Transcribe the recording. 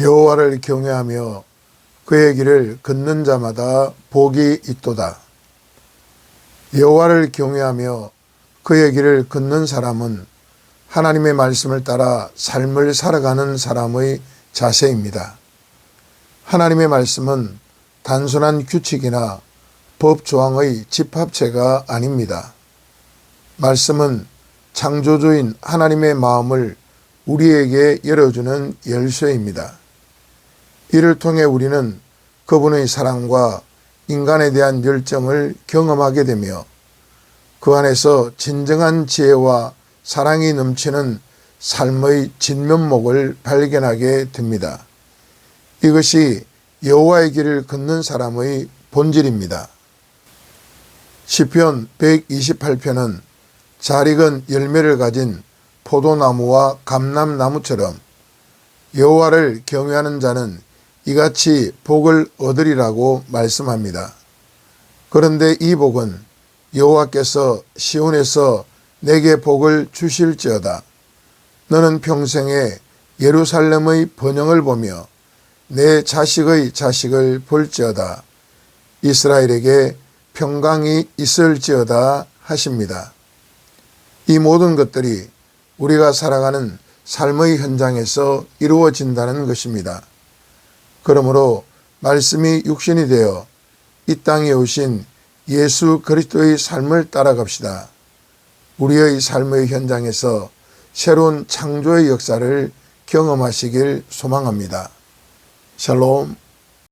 여호와를 경외하며 그의 길을 걷는 자마다 복이 있도다. 여호와를 경외하며 그의 길을 걷는 사람은 하나님의 말씀을 따라 삶을 살아가는 사람의 자세입니다. 하나님의 말씀은 단순한 규칙이나 법 조항의 집합체가 아닙니다. 말씀은 창조주인 하나님의 마음을 우리에게 열어주는 열쇠입니다. 이를 통해 우리는 그분의 사랑과 인간에 대한 열정을 경험하게 되며 그 안에서 진정한 지혜와 사랑이 넘치는 삶의 진면목을 발견하게 됩니다. 이것이 여호와의 길을 걷는 사람의 본질입니다. 시편 128편은 잘 익은 열매를 가진 포도나무와 감람나무처럼 여호와를 경외하는 자는 이같이 복을 얻으리라고 말씀합니다. 그런데 이 복은 여호와께서 시온에서 내게 복을 주실지어다. 너는 평생에 예루살렘의 번영을 보며 내 자식의 자식을 볼지어다. 이스라엘에게 평강이 있을지어다 하십니다. 이 모든 것들이 우리가 살아가는 삶의 현장에서 이루어진다는 것입니다. 그러므로 말씀이 육신이 되어 이 땅에 오신 예수 그리스도의 삶을 따라갑시다. 우리의 삶의 현장에서 새로운 창조의 역사를 경험하시길 소망합니다. 샬롬.